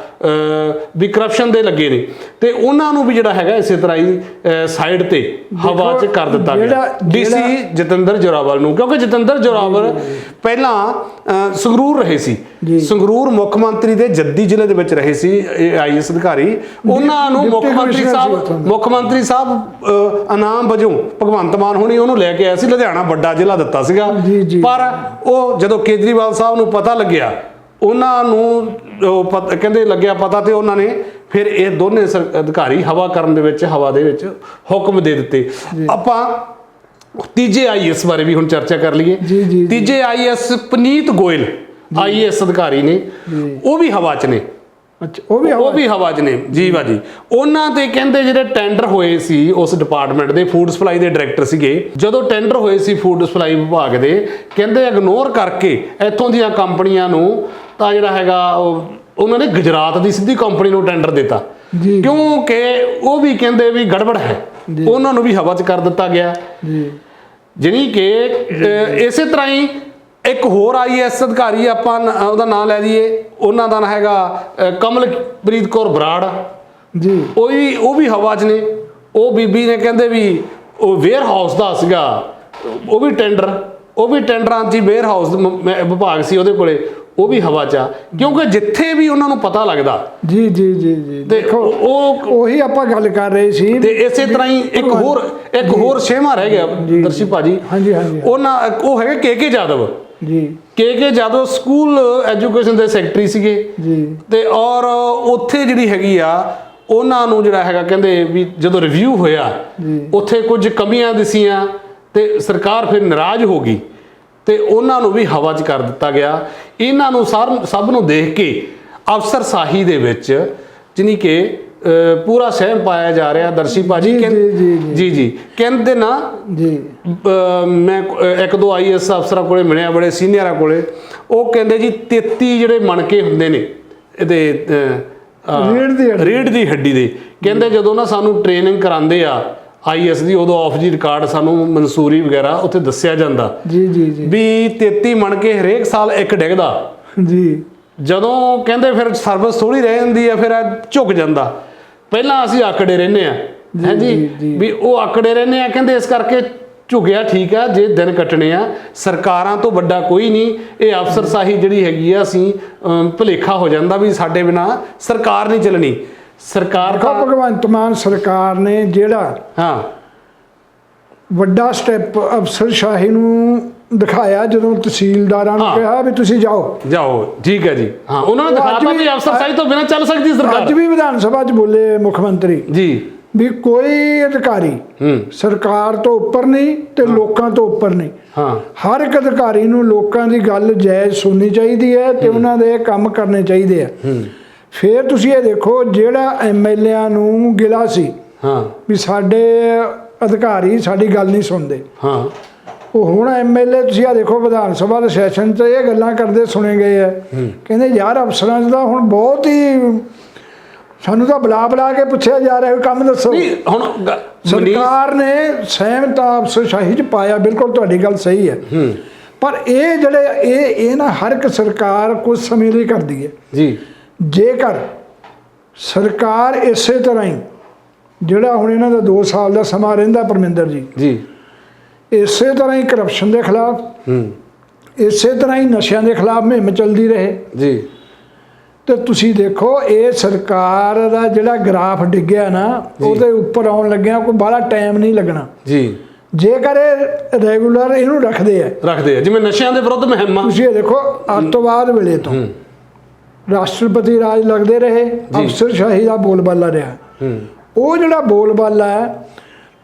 ਵੀ ਕਰਪਸ਼ਨ ਦੇ ਲੱਗੇ ਨੇ। ਤੇ ਉਹਨਾਂ ਨੂੰ ਵੀ ਜਿਹੜਾ ਹੈਗਾ ਇਸੇ ਤਰ੍ਹਾਂ ਹੀ ਸਾਈਡ ਤੇ ਹਵਾ 'ਚ ਕਰ ਦਿੱਤਾ ਗਿਆ। ਜਿਹੜਾ- ਡੀਸੀ ਜਤਿੰਦਰ ਜੋਰਾਵਲ ਨੂੰ ਕਿਉਂਕਿ ਜਤਿੰਦਰ ਜੋਰਾਵਲ ਪਹਿਲਾਂ ਸੰਗਰੂਰ ਰਹੇ ਸੀ। ਸੰਗਰੂਰ ਮੁੱਖ ਮੰਤਰੀ ਦੇ ਜੱਦੀ ਜ਼ਿਲ੍ਹੇ ਦੇ ਵਿੱਚ ਰਹੇ ਸੀ ਆਈਐਸ ਅਧਿਕਾਰੀ। ਉਹਨਾਂ ਨੂੰ ਮੁੱਖ ਮੰਤਰੀ ਸਾਹਿਬ। ਮੁੱਖ ਮੰਤਰੀ ਸਾਹਿਬ ਇਨਾਮ ਵਜੋਂ ਭਗਵੰਤ ਮਾਨ ਹੋਣੀ ਉਹਨੂੰ ਲੈ ਕੇ ਆਇਆ ਸੀ। ਲੁਧਿਆਣਾ ਵੱਡਾ ਜ਼ਿਲ੍ਹਾ ਦਿੱਤਾ ਸੀਗਾ। ਪਰ ਉਹ ਜਦੋਂ ਕੇਜਰੀਵਾਲ ਸਾਹਿਬ ਨੂੰ ਪਤਾ ਲੱਗਿਆ ਉਹਨਾਂ ਨੂੰ ਕਹਿੰਦੇ ਲੱਗਿਆ ਪਤਾ ਤੇ ਉਹਨਾਂ ਨੇ ਫਿਰ ਇਹ ਦੋਨੇ ਅਧਿਕਾਰੀ ਹਵਾ ਕਰਨ ਦੇ ਵਿੱਚ ਹਵਾ ਦੇ ਵਿੱਚ ਹੁਕਮ ਦੇ ਦਿੱਤੇ। ਆਪਾਂ ਤੀਜੇ ਆਈਐਸ ਬਾਰੇ ਵੀ ਹੁਣ ਚਰਚਾ ਕਰ ਲਈਏ। ਤੀਜੇ ਆਈਐਸ ਪਨੀਤ ਗੋਇਲ ਆਈਐਸ ਅਧਿਕਾਰੀ ਨੇ ਉਹ ਵੀ ਹਵਾ 'ਚ ਨੇ। ਅੱਛਾ ਉਹ ਵੀ ਉਹ ਵੀ ਹਵਾ 'ਚ ਨੇ। ਜੀ ਬਾਜੀ ਉਹਨਾਂ ਤੇ ਕਹਿੰਦੇ ਜਿਹੜੇ ਟੈਂਡਰ ਹੋਏ ਸੀ ਉਸ ਡਿਪਾਰਟਮੈਂਟ ਦੇ ਫੂਡ ਸਪਲਾਈ ਦੇ ਡਾਇਰੈਕਟਰ ਸੀਗੇ ਜਦੋਂ ਟੈਂਡਰ ਹੋਏ ਸੀ ਫੂਡ ਸਪਲਾਈ ਵਿਭਾਗ ਦੇ ਕਹਿੰਦੇ ਇਗਨੋਰ ਕਰਕੇ ਇੱਥੋਂ ਦੀਆਂ ਕੰਪਨੀਆਂ ਨੂੰ ਤਾਂ ਜਿਹੜਾ ਹੈਗਾ ਉਹ ਉਹਨਾਂ ਨੇ ਗੁਜਰਾਤ ਦੀ ਸਿੱਧੀ ਕੰਪਨੀ ਨੂੰ ਟੈਂਡਰ ਦਿੱਤਾ। ਜੀ। ਕਿਉਂਕਿ ਉਹ ਵੀ ਕਹਿੰਦੇ ਵੀ ਗੜਬੜ ਹੈ। ਉਹਨਾਂ ਨੂੰ ਵੀ ਹਵਾ 'ਚ ਕਰ ਦਿੱਤਾ ਗਿਆ। ਜੀ। ਜਾਣੀ ਕਿ ਇਸੇ ਤਰ੍ਹਾਂ ਹੀ ਇੱਕ ਹੋਰ ਆਈਐਸ ਅਧਿਕਾਰੀ ਆਪਾਂ ਉਹਦਾ ਨਾਮ ਲੈ ਦਈਏ ਉਹਨਾਂ ਦਾ ਨਾਂ ਹੈਗਾ ਕਮਲਪ੍ਰੀਤ ਕੌਰ ਬਰਾੜ। ਜੀ। ਉਹ ਵੀ ਉਹ ਵੀ ਹਵਾ 'ਚ ਨੇ। ਉਹ ਬੀਬੀ ਨੇ ਕਹਿੰਦੇ ਵੀ ਉਹ ਵੇਅਰ ਹਾਊਸ ਦਾ ਸੀਗਾ। ਉਹ ਵੀ ਟੈਂਡਰ ਉਹ ਵੀ ਟੈਂਡਰਾਂ 'ਚ ਵੇਅਰ ਹਾਊਸ ਵਿਭਾਗ ਸੀ ਉਹਦੇ ਕੋਲੇ। ਉਹ ਵੀ ਹਵਾ 'ਚ ਆ। ਕਿਉਂਕਿ ਜਿੱਥੇ ਵੀ ਉਹਨਾਂ ਨੂੰ ਪਤਾ ਲੱਗਦਾ। ਜੀ ਜੀ ਜੀ ਜੀ। ਤੇ ਉਹ ਉਹ- ਆਪਾਂ ਗੱਲ ਕਰ ਰਹੇ ਸੀ। ਤੇ ਇਸੇ ਤਰ੍ਹਾਂ ਹੀ ਇੱਕ ਹੋਰ ਇੱਕ ਹੋਰ ਛੇਵਾਂ ਰਹਿ ਗਿਆ। ਦਰਸ਼ੀ ਭਾਜੀ। ਹਾਂਜੀ ਹਾਂਜੀ। ਉਹਨਾਂ ਉਹ ਹੈਗੇ K K Jadav. Ji. K K Jadav school education ਦੇ ਸੈਕਟਰੀ ਸੀਗੇ ਜੀ। ਤੇ ਔਰ ਉੱਥੇ ਜਿਹੜੀ ਹੈਗੀ ਆ ਉਹਨਾਂ ਨੂੰ ਜਿਹੜਾ ਹੈਗਾ ਕਹਿੰਦੇ ਵੀ ਜਦੋਂ ਰਿਵਿਊ ਹੋਇਆ ਜੀ। ਉੱਥੇ ਕੁਝ ਕਮੀਆਂ ਦਿਸੀਆਂ ਤੇ ਸਰਕਾਰ ਫਿਰ ਨਾਰਾਜ਼ ਹੋ ਗਈ ਤੇ ਉਹਨਾਂ ਨੂੰ ਵੀ ਹਵਾ 'ਚ ਕਰ ਦਿੱਤਾ ਗਿਆ। ਇਹਨਾਂ ਨੂੰ ਸਾਰ- ਸਭ ਨੂੰ ਦੇਖ ਕੇ ਅਫਸਰ ਸਾਹੀ ਦੇ ਵਿੱਚ ਜਿਨੀ ਕਿ ਪੂਰਾ ਸਹਿਮ ਪਾਇਆ ਜਾ ਰਿਹਾ ਦਰਸ਼ੀ ਭਾਜੀ। ਜੀ, ਜੀ, ਕਹਿੰਦੇ ਨਾ ਜੀ। ਮੈਂ ਇੱਕ ਦੋ ਆਈਐਸ ਅਫਸਰਾਂ ਕੋਲੇ ਮਿਲਿਆ ਬੜੇ ਸੀਨੀਅਰਾਂ ਕੋਲੇ। ਉਹ ਕਹਿੰਦੇ ਜੀ 33 ਜਿਹੜੇ ਮਣਕੇ ਹੁੰਦੇ ਨੇ ਇਹਦੇ ਰੀੜ੍ਹ ਦੀ ਹੱਡੀ। ਦੀ ਹੱਡੀ ਦੇ। ਕਹਿੰਦੇ ਜਦੋਂ ਨਾ ਸਾਨੂੰ ਟ੍ਰੇਨਿੰਗ ਕਰਾਉਂਦੇ ਆ ਆਈਐਸ ਦੀ ਉਦੋਂ ਆਫ ਜੀ ਰਿਕਾਰਡ ਸਾਨੂੰ ਮਨਸੂਰੀ ਵਗੈਰਾ ਉੱਥੇ ਦੱਸਿਆ ਜਾਂਦਾ। ਜੀ ਜੀ ਜੀ। ਵੀ 33 ਮਣਕੇ ਹਰੇਕ ਸਾਲ ਇੱਕ ਡਿੱਗਦਾ। ਜੀ। ਜਦੋਂ ਕਹਿੰਦੇ ਫਿਰ ਸਰਵਿਸ ਥੋੜੀ ਰਹਿ ਜਾਂਦੀ ਆ ਫਿਰ ਝੁਕ ਜਾਂਦਾ। ਪਹਿਲਾਂ ਅਸੀਂ ਆਕੜੇ ਰਹਿੰਦੇ ਆ ਹੈ ਜੀ, ਜੀ ਜੀ। ਵੀ ਉਹ ਆਕੜੇ ਰਹਿੰਦੇ ਆ ਕਹਿੰਦੇ ਇਸ ਕਰਕੇ ਝੁਕਿਆ ਠੀਕ ਆ ਜੇ ਦਿਨ ਕੱਟਣੇ ਆ। ਸਰਕਾਰਾਂ ਤੋਂ ਵੱਡਾ ਕੋਈ ਨਹੀਂ। ਇਹ ਅਫਸਰ ਸਾਹੀ ਜਿਹੜੀ ਹੈਗੀ ਆ ਅਸੀਂ ਭੁਲੇਖਾ ਹੋ ਜਾਂਦਾ ਵੀ ਸਾਡੇ ਬਿਨਾ ਸਰਕਾਰ ਨਹੀਂ ਚੱਲਣੀ। ਸਰਕਾਰ ਤਾਂ ਭਗਵੰਤ ਮਾਨ ਸਰਕਾਰ ਨੇ ਜਿਹੜਾ ਹਾਂ। ਵੱਡਾ ਸਟੈਪ ਅਫਸਰ ਸ਼ਾਹੀ ਨੂੰ ਦਿਖਾਇਆ ਜਦੋਂ ਤਹਿਸੀਲਦਾਰਾਂ ਨੂੰ ਹਾਂ। ਕਿਹਾ ਵੀ ਤੁਸੀਂ ਜਾਓ। ਜਾਓ ਠੀਕ ਹੈ ਜੀ। ਹਾਂ ਉਹਨਾਂ ਨੇ ਉਹ ਅੱਜ ਦਿਖਾਤਾ ਵੀ- ਵੀ ਅਫਸਰ ਸਾਹੀ ਤੋਂ ਬਿਨਾ ਚੱਲ ਸਕਦੀ ਅੱਜ ਸਰਕਾਰ ਵੀ ਵਿਧਾਨ ਸਭਾ 'ਚ ਬੋਲੇ ਮੁੱਖ ਮੰਤਰੀ। ਜੀ। ਵੀ ਕੋਈ ਅਧਿਕਾਰੀ ਹੂੰ। ਸਰਕਾਰ ਤੋਂ ਉੱਪਰ ਨਹੀਂ ਤੇ ਲੋਕਾਂ ਤੋਂ ਉੱਪਰ ਨਹੀਂ। ਹਾਂ। ਹਰ ਇੱਕ ਅਧਿਕਾਰੀ ਨੂੰ ਲੋਕਾਂ ਦੀ ਗੱਲ ਜਾਇਜ਼ ਸੁਣਨੀ ਚਾਹੀਦੀ ਹੈ ਤੇ ਉਹਨਾਂ ਦੇ ਕੰਮ ਕਰਨੇ ਚਾਹੀਦੇ ਆ। ਫਿਰ ਤੁਸੀਂ ਇਹ ਦੇਖੋ ਜਿਹੜਾ ਐਮਐਲਏਆਂ ਨੂੰ ਗਿਲਾ ਸੀ ਹਾਂ। ਵੀ ਸਾਡੇ ਅਧਿਕਾਰੀ ਸਾਡੀ ਗੱਲ ਨਹੀਂ ਸੁਣਦੇ। ਹਾਂ। ਉਹ ਹੁਣ ਐਮਐਲਏ ਤੁਸੀਂ ਆ ਦੇਖੋ ਵਿਧਾਨ ਸਭਾ ਦੇ ਸੈਸ਼ਨ 'ਚ ਇਹ ਗੱਲਾਂ ਕਰਦੇ ਸੁਣੇ ਗਏ ਆ। ਕਹਿੰਦੇ ਯਾਰ ਅਫਸਰਾਂ 'ਚ ਤਾਂ ਹੁਣ ਬਹੁਤ ਹੀ ਸਾਨੂੰ ਤਾਂ ਬੁਲਾ ਬੁਲਾ ਕੇ ਪੁੱਛਿਆ ਜਾ ਰਿਹਾ ਕੰਮ ਦੱਸੋ। ਨਹੀਂ ਹੁਣ ਸਰਕਾਰ ਨੇ ਸਹਿਮਤ ਅਫਸਰਸ਼ਾਹੀ 'ਚ ਪਾਇਆ ਬਿਲਕੁਲ ਤੁਹਾਡੀ ਗੱਲ ਸਹੀ ਹੂੰ। ਪਰ ਇਹ ਜਿਹੜੇ ਇਹ ਇਹ ਨਾ ਹਰ ਇੱਕ ਸਰਕਾਰ ਕੁਝ ਸਮੇਂ ਲਈ ਕਰਦੀ ਹੈ। ਜੀ। ਜੇਕਰ ਸਰਕਾਰ ਇਸੇ ਤਰ੍ਹਾਂ ਹੀ ਜਿਹੜਾ ਹੁਣ ਇਹਨਾਂ ਦਾ 2 ਸਾਲ ਦਾ ਸਮਾਂ ਰਹਿੰਦਾ ਪਰਮਿੰਦਰ ਜੀ ਜੀ। ਇਸੇ ਤਰ੍ਹਾਂ ਹੀ ਕਰਪਸ਼ਨ ਦੇ ਖਿਲਾਫ ਹੂੰ। ਇਸੇ ਤਰ੍ਹਾਂ ਹੀ ਨਸ਼ਿਆਂ ਦੇ ਖਿਲਾਫ ਮੁਹਿੰਮ ਚੱਲਦੀ ਰਹੇ। ਜੀ। ਤੇ ਤੁਸੀਂ ਦੇਖੋ ਇਹ ਸਰਕਾਰ ਦਾ ਜਿਹੜਾ ਗ੍ਰਾਫ ਡਿੱਗਿਆ ਨਾ ਉਹਦੇ ਉੱਪਰ ਆਉਣ ਲੱਗਿਆ ਕੋਈ ਬਾਹਲਾ ਟਾਈਮ ਨਹੀਂ ਲੱਗਣਾ। ਜੀ। ਜੇਕਰ ਇਹ ਰੈਗੂਲਰ ਇਹਨੂੰ ਰੱਖਦੇ ਆ। ਰੱਖਦੇ ਆ ਜਿਵੇਂ ਨਸ਼ਿਆਂ ਦੇ ਵਿਰੁੱਧ ਮੁਹਿੰਮਾਂ। ਤੁਸੀਂ ਇਹ ਦੇਖੋ ਅੱਤਵਾਦ ਵੇਲੇ ਤੋਂ ਹੂੰ। ਰਾਸ਼ਟਰਪਤੀ ਰਾਜ ਲੱਗਦੇ ਰਹੇ ਅਫਸਰਸ਼ਾਹੀ ਦਾ ਬੋਲਬਾਲਾ ਰਿਹਾ। ਹੂੰ। ਉਹ ਜਿਹੜਾ ਬੋਲਬਾਲਾ ਹੈ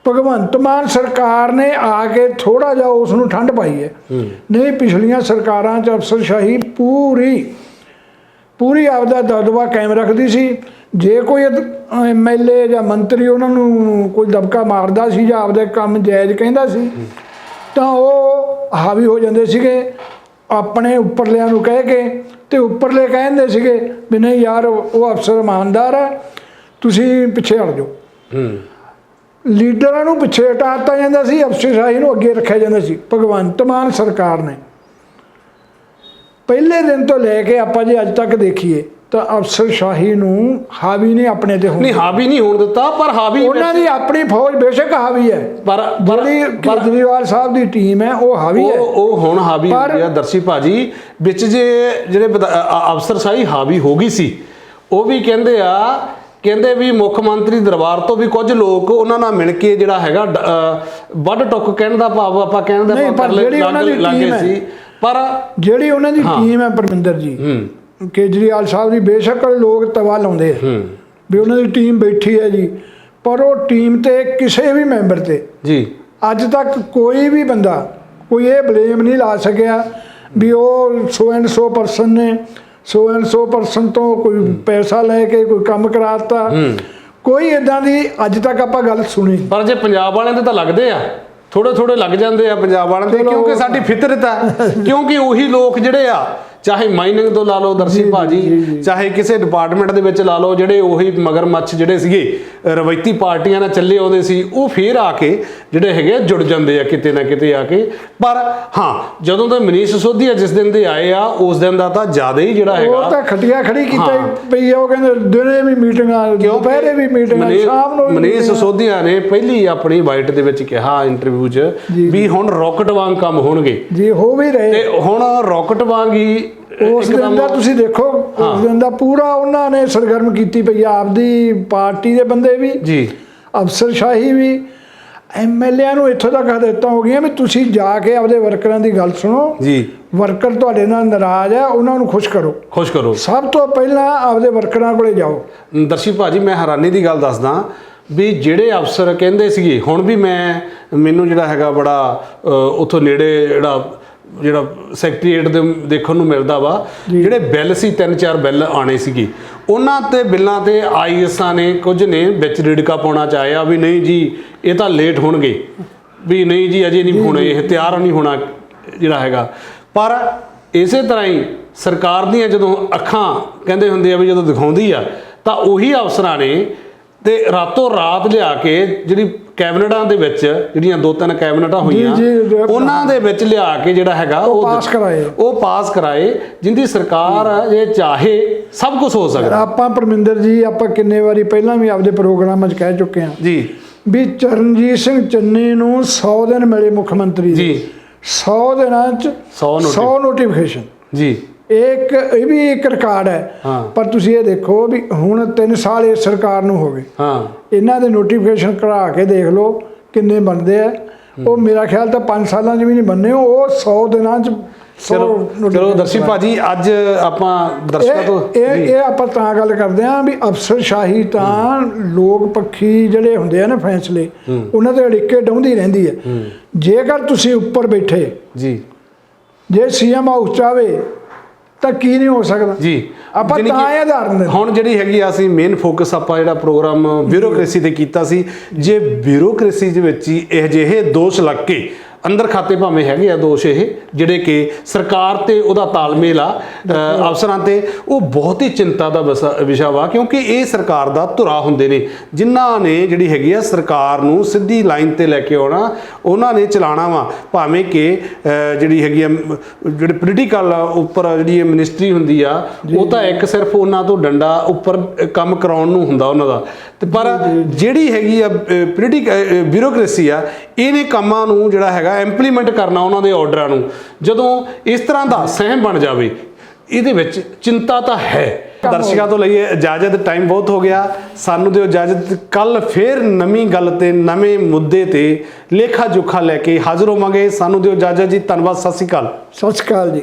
ਭਗਵੰਤ ਮਾਨ ਸਰਕਾਰ ਨੇ ਆ ਕੇ ਥੋੜਾ ਜਿਹਾ ਉਸ ਨੂੰ ਠੰਡ ਪਾਈ ਹੈ। ਨਹੀਂ ਪਿਛਲੀਆਂ ਸਰਕਾਰਾਂ 'ਚ ਅਫਸਰਸ਼ਾਹੀ ਪੂਰੀ ਪੂਰੀ ਆਪਦਾ ਦਬਦਬਾ ਕਾਇਮ ਰੱਖਦੀ ਸੀ। ਜੇ ਕੋਈ ਐਮਐਲਏ ਜਾਂ ਮੰਤਰੀ ਉਹਨਾਂ ਨੂੰ ਕੋਈ ਦਬਕਾ ਮਾਰਦਾ ਸੀ ਜਾਂ ਆਪਦੇ ਕੰਮ ਜਾਇਜ਼ ਕਹਿੰਦਾ ਸੀ ਤਾਂ ਉਹ ਹਾਵੀ ਹੋ ਜਾਂਦੇ ਸੀਗੇ। ਆਪਣੇ ਉੱਪਰਲਿਆਂ ਨੂੰ ਕਹਿ ਕੇ ਤੇ ਉੱਪਰਲੇ ਕਹਿੰਦੇ ਸੀਗੇ ਵੀ ਨਹੀਂ ਯਾਰ ਉਹ ਅਫਸਰ ਇਮਾਨਦਾਰ ਹੈ ਤੁਸੀਂ ਪਿੱਛੇ ਹਟ ਜਾਓ। ਹੂੰ। ਲੀਡਰਾਂ ਨੂੰ ਪਿੱਛੇ ਹਟਾਤਾ ਜਾਂਦਾ ਸੀ ਅਫਸਰਸ਼ਾਹੀ ਨੂੰ ਅੱਗੇ ਰੱਖਿਆ ਜਾਂਦਾ ਸੀ। ਭਗਵੰਤ ਮਾਨ ਸਰਕਾਰ ਨੇ। ਪਹਿਲੇ ਦਿਨ ਤੋਂ ਲੈ ਕੇ ਆਪਾਂ ਜੇ ਅੱਜ ਤੱਕ ਦੇਖੀਏ ਤਾਂ ਅਫਸਰਸ਼ਾਹੀ ਨੂੰ ਹਾਵੀ ਨੇ ਆਪਣੇ ਤੇ ਨਹੀਂ ਹਾਵੀ ਨਹੀਂ ਹੋਣ ਦਿੱਤਾ ਪਰ ਹਾਵੀ ਉਹਨਾਂ ਦੀ ਆਪਣੀ ਫੌਜ ਬੇਸ਼ੱਕ ਹਾਵੀ ਹੈ। ਪਰ ਜਿਹੜੀ ਕੇਜਰੀਵਾਲ ਸਾਹਿਬ ਦੀ ਟੀਮ ਹੈ ਉਹ ਹਾਵੀ ਹੈ। ਉਹ ਹੁਣ ਹਾਵੀ ਹੋ ਗਿਆ ਦਰਸ਼ੀ ਭਾਜੀ। ਵਿੱਚ ਜੇ ਜਿਹੜੇ ਅਫਸਰਸ਼ਾਹੀ ਹਾਵੀ ਹੋ ਗਈ ਸੀ ਉਹ ਵੀ ਕਹਿੰਦੇ ਆ ਕਹਿੰਦੇ ਵੀ ਮੁੱਖ ਮੰਤਰੀ ਦਰਬਾਰ ਤੋਂ ਵੀ ਕੁਝ ਲੋਕ ਉਹਨਾਂ ਨਾਲ ਮਿਲ ਕੇ ਜਿਹੜਾ ਹੈਗਾ ਡ- ਅ, ਵੱਢ ਟੁੱਕ ਕਹਿਣ ਦਾ ਭਾਵ ਆਪਾਂ ਕਹਿਣ ਦਾ ਭਾਵ ਪਰ ਕਰ ਲੈ- ਜਿਹੜੀ ਉਹਨਾਂ ਦੀ ਲੱਗ-। ਸੀ। ਪਰ ਜਿਹੜੀ ਉਹਨਾਂ ਦੀ ਟੀਮ ਹੈ ਪਰਮਿੰਦਰ ਜੀ ਕੇਜਰੀਵਾਲ ਸਾਹਿਬ ਦੀ ਬੇਸ਼ੱਕ ਲੋਕ ਤਵਾ ਲਾਉਂਦੇ ਆ। ਹੂੰ। ਵੀ ਉਹਨਾਂ ਦੀ ਟੀਮ ਬੈਠੀ ਹੈ ਜੀ ਪਰ ਉਹ ਟੀਮ ਤੇ ਕਿਸੇ ਵੀ ਮੈਂਬਰ ਤੇ ਜੀ। ਅੱਜ ਤੱਕ ਕੋਈ ਵੀ ਬੰਦਾ ਕੋਈ ਇਹ ਬਲੇਮ ਨਹੀਂ ਲਾ ਸਕਿਆ ਵੀ ਉਹ ਸੋ ਐਂਡ ਸੋ ਪਰਸਨ ਨੇ ਸੋ ਐਂਡ ਸੋ ਪਰਸਨ ਤੋਂ ਕੋਈ ਪੈਸਾ ਲੈ ਕੇ ਕੋਈ ਕੰਮ ਕਰਾਤਾ। ਕੋਈ ਇਦਾਂ ਦੀ ਅੱਜ ਤੱਕ ਆਪਾਂ ਗੱਲ ਸੁਣੀ ਪਰ ਜੇ ਪੰਜਾਬ ਵਾਲਿਆਂ ਦੇ ਤਾਂ ਲੱਗਦੇ ਆ। ਥੋੜੇ ਥੋੜੇ ਲੱਗ ਜਾਂਦੇ ਆ ਪੰਜਾਬ ਵਾਲਿਆਂ ਦੇ। ਕਿਉਂਕਿ ਸਾਡੀ ਫਿਤਰਤ ਆ ਕਿਉਂਕਿ ਉਹੀ ਲੋਕ ਜਿਹੜੇ ਆ ਚਾਹੇ ਮਾਈਨਿੰਗ ਤੋਂ ਲਾ ਲਓ ਦਰਸ਼ੀ ਭਾਜੀ ਚਾਹੇ ਕਿਸੇ ਡਿਪਾਰਟਮੈਂਟ ਦੇ ਵਿੱਚ ਲਾ ਲਓ ਜਿਹੜੇ ਉਹੀ ਮਗਰਮੱਛ ਜਿਹੜੇ ਸੀਗੇ ਰਵਾਇਤੀ ਪਾਰਟੀਆਂ ਨਾਲ ਚੱਲੇ ਆਉਂਦੇ ਸੀ ਉਹ ਫੇਰ ਆ ਕੇ ਜਿਹੜੇ ਹੈਗੇ ਜੁੜ ਜਾਂਦੇ ਆ ਕਿਤੇ ਨਾ ਕਿਤੇ ਆ ਕੇ। ਪਰ ਹਾਂ ਜਦੋਂ ਤੋਂ ਮਨੀਸ਼ ਸਿਸੋਦੀਆ ਜਿਸ ਦਿਨ ਦੇ ਆਏ ਆ ਉਸ ਦਿਨ ਦਾ ਤਾਂ ਜ਼ਿਆਦਾ ਹੀ ਜਿਹੜਾ ਉਹ ਹੈਗਾ ਤਾਂ ਖਟੀਆਂ ਖੜੀ ਕੀਤਾ। ਪਈ ਆ ਉਹ ਕਹਿੰਦੇ ਦਿਨੇ ਵੀ ਮੀਟਿੰਗਾਂ ਦੁਪਹਿਰੇ ਵੀ ਮੀਟਿੰਗਾਂ ਸ਼ਾਮ ਨੂੰ ਮਨੀਸ਼। ਸਿਸੋਦੀਆ ਨੇ ਪਹਿਲੀ ਆਪਣੀ ਵਾਈਟ ਦੇ ਵਿੱਚ ਕਿਹਾ ਇੰਟਰਵਿਊ 'ਚ ਵੀ ਹੁਣ ਰਾਕਟ ਵਾਂਗ ਕੰਮ ਹੋਣਗੇ। ਜੀ ਹੋ ਵੀ ਰਹੇ। ਤੇ ਹੁਣ ਰਾਕਟ ਵਾਂਗ ਹੀ ਉਸ ਦਿਨ ਦਾ ਤੁਸੀਂ ਦੇਖੋ ਉਸ ਦਿਨ ਦਾ ਪੂਰਾ ਉਹਨਾਂ ਨੇ ਸਰਗਰਮ ਕੀਤੀ ਪਈ ਆ ਆਪਦੀ ਪਾਰਟੀ ਦੇ ਬੰਦੇ ਵੀ ਜੀ। ਅਫਸਰਸ਼ਾਹੀ ਵੀ ਐਮਐਲਏ ਨੂੰ ਇੱਥੋਂ ਤੱਕ ਹਦਾਇਤਾਂ ਹੋ ਗਈਆਂ ਵੀ ਤੁਸੀਂ ਜਾ ਕੇ ਆਪਦੇ ਵਰਕਰਾਂ ਦੀ ਗੱਲ ਸੁਣੋ। ਜੀ। ਵਰਕਰ ਤੁਹਾਡੇ ਨਾਲ ਨਾਰਾਜ਼ ਆ ਉਹਨਾਂ ਨੂੰ ਖੁਸ਼ ਕਰੋ। ਖੁਸ਼ ਕਰੋ। ਸਭ ਤੋਂ ਪਹਿਲਾਂ ਆਪਦੇ ਵਰਕਰਾਂ ਕੋਲੇ ਜਾਓ। ਦਰਸ਼ੀ ਭਾਜੀ ਮੈਂ ਹੈਰਾਨੀ ਦੀ ਗੱਲ ਦੱਸਦਾ ਵੀ ਜਿਹੜੇ ਅਫਸਰ ਕਹਿੰਦੇ ਸੀਗੇ ਹੁਣ ਵੀ ਮੈਂ ਮੈਨੂੰ ਜਿਹੜਾ ਹੈਗਾ ਬੜਾ ਉੱਥੋਂ ਨੇੜੇ ਜਿਹੜਾ ਜਿਹੜਾ ਸੈਕਟਰੀਏਟ ਦੇ ਦੇਖਣ ਨੂੰ ਮਿਲਦਾ ਵਾ ਜਿਹੜੇ ਬਿੱਲ ਸੀ ਤਿੰਨ ਚਾਰ ਬਿੱਲ ਆਣੇ ਸੀਗੇ। ਉਹਨਾਂ ਤੇ ਬਿੱਲਾਂ ਤੇ ਆਈਐਸਆਂ ਨੇ ਕੁਝ ਨੇ ਵਿੱਚ ਰਿੜਕਾ ਪਾਉਣਾ ਚਾਹਿਆ ਵੀ ਨਹੀਂ ਜੀ ਇਹ ਤਾਂ ਲੇਟ ਹੋਣਗੇ। ਵੀ ਨਹੀਂ ਜੀ ਅਜੇ ਨਹੀਂ ਹੋਣੇ ਇਹ ਤਿਆਰ ਨਹੀਂ ਹੋਣਾ ਜਿਹੜਾ ਹੈਗਾ। ਪਰ ਇਸੇ ਤਰ੍ਹਾਂ ਹੀ ਸਰਕਾਰ ਦੀਆਂ ਜਦੋਂ ਅੱਖਾਂ ਕਹਿੰਦੇ ਹੁੰਦੇ ਆ ਵੀ ਜਦੋਂ ਦਿਖਾਉਂਦੀ ਆ ਤਾਂ ਉਹੀ ਅਫਸਰਾਂ ਨੇ ਤੇ ਰਾਤੋਂ ਰਾਤ ਲਿਆ ਕੇ ਜਿਹੜੀ ਕੈਬਨਿਟਾਂ ਦੇ ਵਿੱਚ ਜਿਹੜੀਆਂ ਦੋ ਤਿੰਨ ਕੈਬਨਿਟਾਂ ਹੋਈਆਂ। ਉਹਨਾਂ ਦੇ ਵਿੱਚ ਲਿਆ ਕੇ ਜਿਹੜਾ ਹੈਗਾ ਉਹ ਪਾਸ ਕਰਾਏ। ਉਹ ਪਾਸ ਕਰਾਏ ਜਿੰਦੀ ਸਰਕਾਰ ਜੇ ਚਾਹੇ ਸਭ ਕੁਝ ਹੋ ਸਕਦਾ। ਆਪਾਂ ਪਰਮਿੰਦਰ ਜੀ ਆਪਾਂ ਕਿੰਨੇ ਵਾਰੀ ਪਹਿਲਾਂ ਵੀ ਆਪਦੇ ਪ੍ਰੋਗਰਾਮਾਂ 'ਚ ਕਹਿ ਚੁੱਕੇ ਹਾਂ। ਜੀ। ਵੀ ਚਰਨਜੀਤ ਸਿੰਘ ਚੰਨੀ ਨੂੰ 100 ਦਿਨ ਮਿਲੇ ਮੁੱਖ ਮੰਤਰੀ ਜੀ। 100 ਦਿਨਾਂ 'ਚ 100 ਨੋਟਿਸ 100 ਨੋਟੀਫਿਕੇਸ਼ਨ ਜੀ। ਇੱਕ ਇਹ ਵੀ ਇੱਕ ਰਿਕਾਰਡ ਹੈ। ਪਰ ਤੁਸੀਂ ਇਹ ਦੇਖੋ ਵੀ ਹੁਣ 3 ਸਾਲ ਇਸ ਸਰਕਾਰ ਨੂੰ ਹੋ ਗਏ। ਹਾਂ। ਇਹਨਾਂ ਦੇ ਨੋਟੀਫਿਕੇਸ਼ਨ ਕਰਾ ਕੇ ਦੇਖ ਲਓ ਕਿੰਨੇ ਬਣਦੇ ਆ। ਉਹ ਮੇਰਾ ਖਿਆਲ ਤਾਂ 5 ਸਾਲਾਂ 'ਚ ਵੀ ਨਹੀਂ ਬਣਨੇ ਉਹ 100 ਦਿਨਾਂ 'ਚ 100 ਚਲੋ ਚਲੋ ਦਰਸ਼ੀ ਭਾਜੀ ਅੱਜ ਆਪਾਂ ਦਰਸ਼ਕਾਂ ਤੋਂ ਇਹ ਇਹ ਇਹ ਆਪਾਂ ਤਾਂ ਗੱਲ ਕਰਦੇ ਆਂ ਵੀ ਅਫਸਰਸ਼ਾਹੀ ਤਾਂ ਲੋਕ ਪੱਖੀ ਜਿਹੜੇ ਹੁੰਦੇ ਆ ਨਾ ਫੈਸਲੇ ਉਹਨਾਂ ਤੇ ਅੜਿੱਕੇ ਡਾਉਂਦੀ ਰਹਿੰਦੀ ਹੈ। ਜੇਕਰ ਤੁਸੀਂ ਉੱਪਰ ਬੈਠੇ ਜੀ। ਜੇ ਸੀਐਮ ਹਾਊਸ ਚਾਵੇ ਤਾਂ ਕੀ ਨਹੀਂ ਹੋ ਸਕਦਾ? ਜੀ। ਆਪਾਂ ਤਾਂ ਉਦਾਹਰਨ ਦਿੰਦੇ ਹੁਣ ਜਿਹੜੀ ਹੈਗੀ ਆ ਅਸੀਂ ਮੇਨ ਫੋਕਸ ਆਪਾਂ ਜਿਹੜਾ ਪ੍ਰੋਗਰਾਮ ਬਿਊਰੋਕ੍ਰੇਸੀ ਤੇ ਕੀਤਾ ਸੀ ਜੇ ਬਿਊਰੋਕ੍ਰੇਸੀ ਦੇ ਵਿੱਚ ਹੀ ਇਹ ਜਿਹੇ ਦੋਸ਼ ਲੱਗ ਕੇ ਅੰਦਰ ਖਾਤੇ ਭਾਵੇਂ ਹੈਗੇ ਆ ਦੋਸ਼ ਇਹ ਜਿਹੜੇ ਕਿ ਸਰਕਾਰ ਤੇ ਉਹਦਾ ਤਾਲਮੇਲ ਆ ਅਫਸਰਾਂ ਤੇ ਉਹ ਬਹੁਤ ਹੀ ਚਿੰਤਾ ਦਾ ਵਿਸਾ- ਵਾ ਕਿਉਂਕਿ ਇਹ ਸਰਕਾਰ ਦਾ ਧੁਰਾ ਹੁੰਦੇ ਨੇ। ਜਿਨ੍ਹਾਂ ਨੇ ਜਿਹੜੀ ਹੈਗੀ ਆ ਸਰਕਾਰ ਨੂੰ ਸਿੱਧੀ ਲਾਈਨ ਤੇ ਲੈ ਕੇ ਆਉਣਾ ਉਹਨਾਂ ਨੇ ਚਲਾਣਾ ਵਾ। ਭਾਵੇਂ ਕਿ ਜਿਹੜੀ ਹੈਗੀ ਆ ਜਿਹੜੇ ਪੋਲੀਟੀਕਲ ਉੱਪਰ ਜਿਹੜੀ ਇਹ ਮਿਨਿਸਟਰੀ ਹੁੰਦੀ ਆ ਉਹ ਤਾਂ ਇੱਕ ਸਿਰਫ ਉਹਨਾਂ ਤੋਂ ਡੰਡਾ ਉੱਪਰ ਕੰਮ ਕਰਾਉਣ ਨੂੰ ਹੁੰਦਾ ਉਹਨਾਂ ਦਾ। ਤੇ ਪਰ ਜਿਹੜੀ ਹੈਗੀ ਆ ਪੋਲੀਟੀਕਲ ਬਿਊਰੋਕ੍ਰੇਸੀ ਆ ਇਹਨੇ ਕੰਮਾਂ ਨੂੰ ਜਿਹੜਾ ਹੈਗਾ ਇੰਪਲੀਮੈਂਟ ਕਰਨਾ ਉਹਨਾਂ ਦੇ ਆਰਡਰਾਂ ਨੂੰ। ਜਦੋਂ ਇਸ ਤਰ੍ਹਾਂ ਦਾ ਸਹਿਮ ਬਣ ਜਾਵੇ ਇਹਦੇ ਵਿੱਚ ਚਿੰਤਾ ਤਾਂ ਹੈ। ਦਰਸ਼ਕਾਂ ਤੋਂ ਲਈਏ ਇਜਾਜ਼ਤ ਟਾਈਮ ਬਹੁਤ ਹੋ ਗਿਆ। ਸਾਨੂੰ ਦਿਓ ਇਜਾਜ਼ਤ। ਕੱਲ ਫੇਰ ਨਵੀਂ ਗੱਲ ਤੇ ਨਵੇਂ ਮੁੱਦੇ ਤੇ ਲੇਖਾ ਜੋਖਾ ਲੈ ਕੇ ਹਾਜ਼ਰ ਹੋਵਾਂਗੇ। ਸਾਨੂੰ ਦਿਓ ਇਜਾਜ਼ਤ ਜੀ। ਧੰਨਵਾਦ। ਸਤਿ ਸ਼੍ਰੀ ਅਕਾਲ। ਸਤਿ ਸ਼੍ਰੀ ਅਕਾਲ ਜੀ।